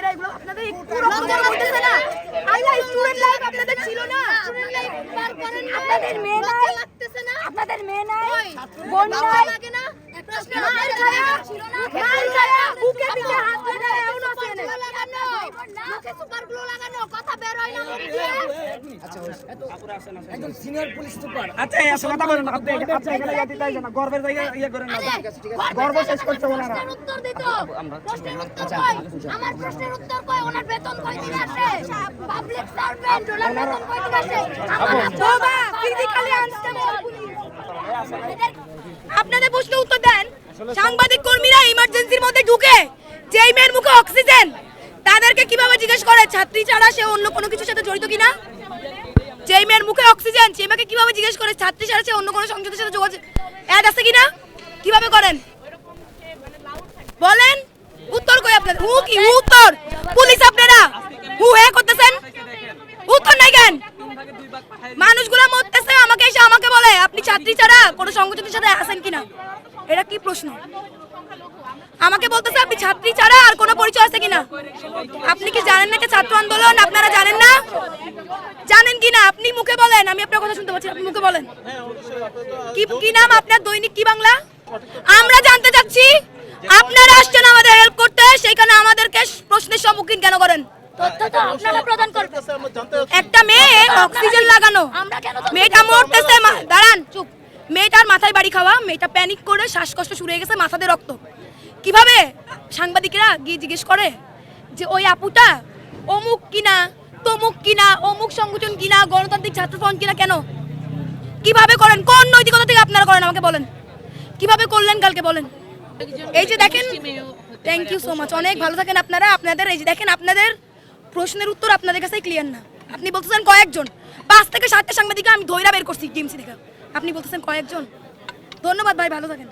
মেয়েরা এগুলো আপনাদের একটু লজ্জা লাগতেছে না? আইলা স্টুডেন্ট লাইফ আপনাদের ছিল না? স্টুডেন্ট লাইফ পার করেন না। আপনাদের মেয়ে নাই? লাগতেছে না? আপনাদের মেয়ে নাই? বোন নাই? লাগে না? মার খায়া ছিল না? মার খায়া বুকে পিঠে হাত লাগায় এমন আছে সুপারগুলো লাগানো মুখে সুপারগুলো লাগানো কথা বের হয় না মুখ দিয়ে একদম সিনিয়র পুলিশ সুপার আচ্ছা এই কথা বলেন না আপনি আচ্ছা এখানে ইয়ে দিতে না গর্বের জায়গা ইয়ে করেন না। গর্ব শেষ করছে ওনারা। প্রশ্নের উত্তর দিত। প্রশ্নের উত্তর কই? আমার প্রশ্নের উত্তর কই? ওনার বেতন কই দিন আসে? পাবলিক সার্ভেন্ট ওনার বেতন কই দিন আসে? বাবা ফিজিক্যালি আপনাদের প্রশ্ন উত্তর দেন। সাংবাদিক কর্মীরা ইমার্জেন্সির মধ্যে ঢুকে যেই মেয়ের মুখে অক্সিজেন তাদেরকে কীভাবে জিজ্ঞেস করে? ছাত্রী ছাড়া সে অন্য কোনো কিছুর সাথে জড়িত কিনা? যেই মেয়ের মুখে অক্সিজেন সে মেয়েকে কীভাবে জিজ্ঞেস করে, ছাত্রী ছাড়া অন্য কোনো সংসদের সাথে যোগাযোগ অ্যাড আছে কিনা কীভাবে করেন? বলেন। উত্তর কই আপনাদের? হু কি? উত্তর। পুলিশ আপনারা? হু হে করতেছেন? উত্তর নাই কেন? মানুষগুলো মরতেছে, আমাকে এসে আমাকে বলে, আপনি ছাত্রী ছাড়া কোনো সংগঠনের সাথে আছেন কিনা? এটা কি প্রশ্ন? আমাকে বলতেছে, আপনি ছাত্রী ছাড়া আর কোনো পরিচয় আছে কিনা? আপনি কি জানেন না এটা ছাত্র আন্দোলন? আপনারা জানেন না? কিনা আপনি মুখে বলেন আমি আপনার কথা শুনতে পাচ্ছি আপনি মুখে বলেন। কি কি নাম আপনার দৈনিক কি বাংলা? আমরা জানতে চাচ্ছি আপনারা আসছেন আমাদের হেল্প করতে সেইখানে আমাদেরকে প্রশ্নের সম্মুখীন কেন করেন? একটা মেয়ে অক্সিজেন লাগানো। আমরা কেন তথ্য মেয়েটা মরতেছে দাঁড়ান চুপ। মেয়েটার মাথায় বাড়ি খাওয়া মেয়েটা প্যানিক করে শ্বাসকষ্ট শুরু হয়ে গেছে মাথাতে রক্ত। কীভাবে? সাংবাদিকরা গিয়ে জিজ্ঞেস করে যে ওই আপুটা অমুক কিনা? তমুক কিনা অমুক সংগঠন কিনা, গণতান্ত্রিক ছাত্র ফ্রন্ট কিনা কেন? কীভাবে করেন? কোন নৈতিকতা থেকে আপনারা করেন? আমাকে বলেন। কীভাবে করলেন কালকে বলেন? এই যে দেখেন থ্যাংক ইউ সো মাচ অনেক ভালো থাকেন আপনারা, আপনাদের, এই যে দেখেন, আপনাদের প্রশ্নের উত্তর আপনাদের কাছে ক্লিয়ার না। আপনি বলতেছেন কয়েকজন। পাঁচ থেকে সাতটা সাংবাদিক আমি ধৈরা বের করছি টিএমসি থেকে। আপনি বলতেছেন কয়েকজন। ধন্যবাদ ভাই, ভালো থাকেন।